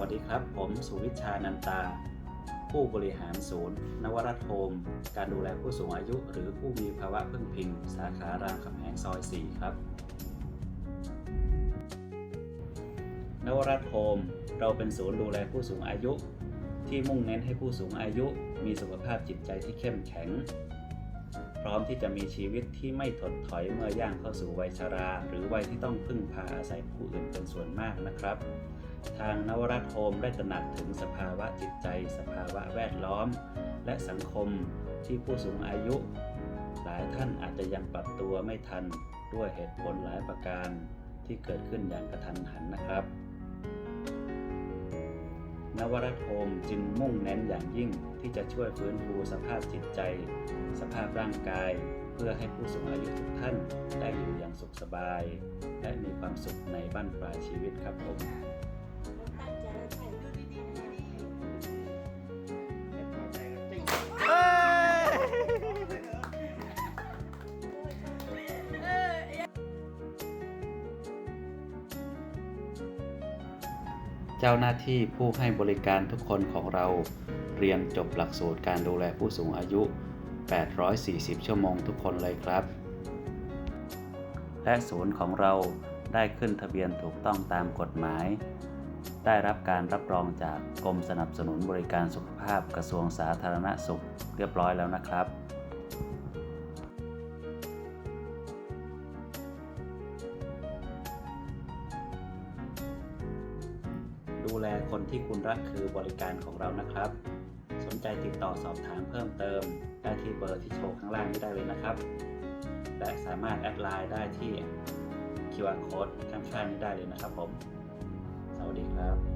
วัสดีครับ ผมสุวิชานันตา ผู้บริหารศูนย์ นวรัตโฮม การดูแลผู้สูงอายุ หรือผู้มีภาวะพึ่งพิง สาขารามคำแหงซอย 4 ครับ นวรัตโฮม เราเป็นศูนย์ดูแลผู้สูงอายุ ที่มุ่งเน้นให้ผู้สูงอายุ มีสุขภาพจิตใจที่เข้มแข็ง พร้อมที่จะมีชีวิตที่ไม่ถดถอยเมื่อย่างเข้าสู่วัยชรา หรือวัยที่ต้องพึ่งพาอาศัยผู้อื่นเป็นส่วนมากนะครับ ทางนวรัตโฮมได้ตระหนักถึงสภาวะจิตใจ สภาวะแวดล้อม และสังคมที่ผู้สูงอายุ หลายท่านอาจจะยังปรับตัวไม่ทันด้วยเหตุผลหลายประการที่เกิดขึ้นอย่างกระทันหันนะครับ นวรัตโฮมจึงมุ่งเน้นอย่างยิ่งที่จะช่วยฟื้นฟูสภาพจิตใจ สภาพร่างกาย เพื่อให้ผู้สูงอายุทุกท่านได้อยู่อย่างสุขสบาย และมีความสุขในบ้านปลายชีวิตครับผม เจ้าหน้าที่ผู้ให้บริการทุกคนของเรา เรียนจบหลักสูตรการดูแลผู้สูงอายุ 840 ชั่วโมงทุกคนเลยครับ และศูนย์ของเราได้ขึ้นทะเบียนถูกต้องตามกฎหมาย ได้รับการรับรองจากกรมสนับสนุนบริการสุขภาพกระทรวงสาธารณสุขเรียบร้อยแล้วนะครับ ดูแลคนที่คุณรักคือบริการของเรานะครับ สนใจติดต่อสอบถามเพิ่มเติม ได้ที่เบอร์ที่โชว์ข้างล่างนี้ได้เลยนะครับ และสามารถแอดไลน์ได้ที่ QR code ข้างๆนี้ได้เลยนะครับผม สวัสดีครับ